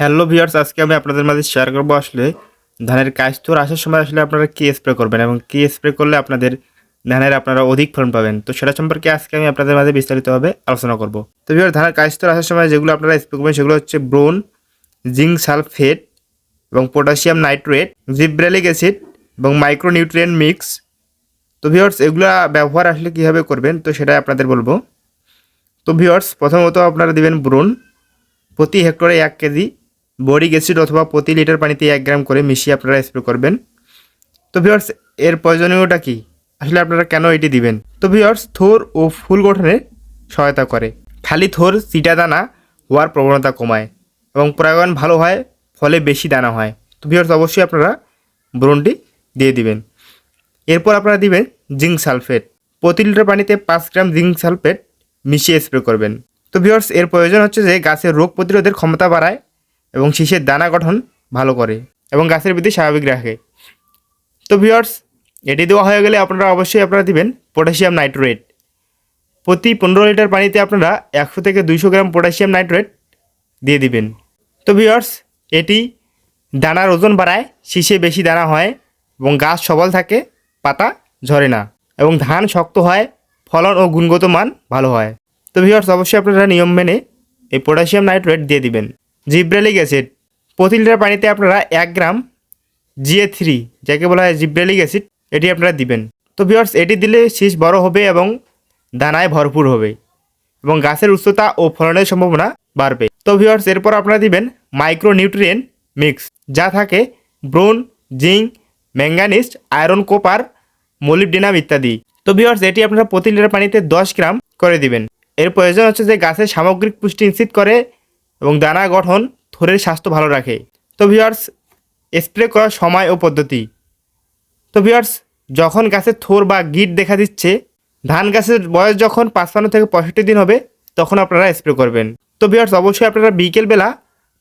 Hello viewers আজকে আমি আপনাদের মাঝে শেয়ার করব আসলে ধানের কাজতুর আসার সময় আসলে আপনারা কী স্প্রে করবেন এবং কী স্প্রে করলে আপনাদের ধানের আপনারা অধিক ফলন পাবেন? তো সেটা সম্পর্কে আজকে আমি আপনাদের মাঝে বিস্তারিতভাবে আলোচনা করব। তো ভিউয়ার ধানের কাজতুর আসার সময় যেগুলো আপনারা স্প্রে করবেন সেগুলো হচ্ছে ব্রোন, জিঙ্ক সালফেট এবং পটাশিয়াম নাইট্রেট, জিব্রেলিক অ্যাসিড এবং মাইক্রোনিউট্রিয়েন্ট মিক্স। তো ভিউয়ার্স এগুলো ব্যবহার আসলে কীভাবে করবেন? তো সেটাই আপনাদের বলব। তো ভিউয়ার্স প্রথমত আপনারা দিবেন ব্রোন, প্রতি হেক্টরে এক কেজি। বরিক অ্যাসিড অথবা প্রতি লিটার পানিতে এক গ্রাম করে মিশিয়ে আপনারা স্প্রে করবেন। তো ভিওর্স এর প্রয়োজনীয়তা কী? আসলে আপনারা কেন এটি দিবেন? তো ভিওর্স থোর ও ফুল গঠনে সহায়তা করে। খালি থোর চিটা দানা হওয়ার প্রবণতা কমায় এবং পরাগায়ন ভালো হয়, ফলে বেশি দানা হয়। তো ভিওর্স অবশ্যই আপনারা ব্রণটি দিয়ে দিবেন। এরপর আপনারা দিবেন জিঙ্ক সালফেট। প্রতি লিটার পানিতে পাঁচ গ্রাম জিঙ্ক সালফেট মিশিয়ে স্প্রে করবেন। তো ভিওর্স এর প্রয়োজন হচ্ছে যে গাছের রোগ প্রতিরোধের ক্ষমতা বাড়ায় এবং শীষের দানা গঠন ভালো করে এবং গাছের বৃদ্ধি স্বাভাবিক রাখে। তো ভিওর্স এটি দেওয়া হয়ে গেলে আপনারা অবশ্যই আপনারা দিবেন পটাশিয়াম নাইট্রেট প্রতি পনেরো লিটার পানিতে আপনারা একশো থেকে দুইশো গ্রাম পটাশিয়াম নাইট্রেট দিয়ে দিবেন। তো ভিওর্স এটি দানার ওজন বাড়ায়, শীষে বেশি দানা হয় এবং গাছ সবল থাকে, পাতা ঝরে না এবং ধান শক্ত হয়, ফলন ও গুণগত মান ভালো হয়। তো ভিওর্স অবশ্যই আপনারা নিয়ম মেনে এই পটাশিয়াম নাইট্রেট দিয়ে দিবেন। Gibberellic acid. প্রতি লিটার পানিতে আপনারা এক গ্রাম জিএ থ্রি, যাকে বলা হয় জিব্রেলিক অ্যাসিড, এটি আপনারা দিবেন। তো ভিওর্স এটি দিলে শীষ বড় হবে এবং দানায় ভরপুর হবে এবং গাছের উচ্চতা ও ফলনের সম্ভাবনা বাড়বে। তো ভিওর্স এরপর আপনারা দিবেন মাইক্রো নিউট্রিয়েন্ট মিক্স, যা থাকে boron, zinc, manganese, iron, copper, molybdenum ইত্যাদি। তো ভিওর্স এটি আপনারা প্রতি লিটার পানিতে দশ গ্রাম করে দিবেন। এর প্রয়োজন হচ্ছে যে গাছের সামগ্রিক পুষ্টি নিশ্চিত করে এবং দানা গঠন থোরের স্বাস্থ্য ভালো রাখে। তো ভিওর্স স্প্রে করার সময় ও পদ্ধতি। তো ভিওর্স যখন গাছের থোর বা গিট দেখা দিচ্ছে, ধান গাছের বয়স যখন পাঁচপান্ন থেকে পঁয়ষট্টি দিন হবে, তখন আপনারা স্প্রে করবেন। তো ভিওর্স অবশ্যই আপনারা বিকেলবেলা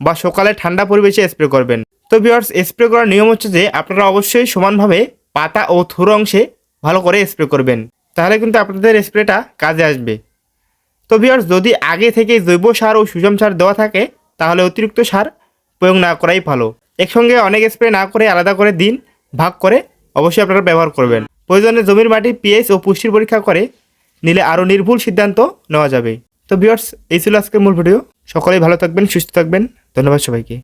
বা সকালে ঠান্ডা পরিবেশে স্প্রে করবেন। তো ভিওর্স স্প্রে করার নিয়ম হচ্ছে যে, আপনারা অবশ্যই সমানভাবে পাতা ও থোর অংশে ভালো করে স্প্রে করবেন। তাহলে কিন্তু আপনাদের স্প্রেটা কাজে আসবে। তো ভিওর্স যদি আগে থেকে জৈব সার ও সুষম সার দেওয়া থাকে, তাহলে অতিরিক্ত সার প্রয়োগ না করাই ভালো। একসঙ্গে অনেক স্প্রে না করে আলাদা করে দিন, ভাগ করে অবশ্যই আপনারা ব্যবহার করবেন। প্রয়োজনে জমির মাটি পিএইচ ও পুষ্টির পরীক্ষা করে নিলে আরও নির্ভুল সিদ্ধান্ত নেওয়া যাবে। তো ভিওর্স এই ছিল আজকের মূল ভিডিও সকলেই ভালো থাকবেন, সুস্থ থাকবেন। ধন্যবাদ সবাইকে।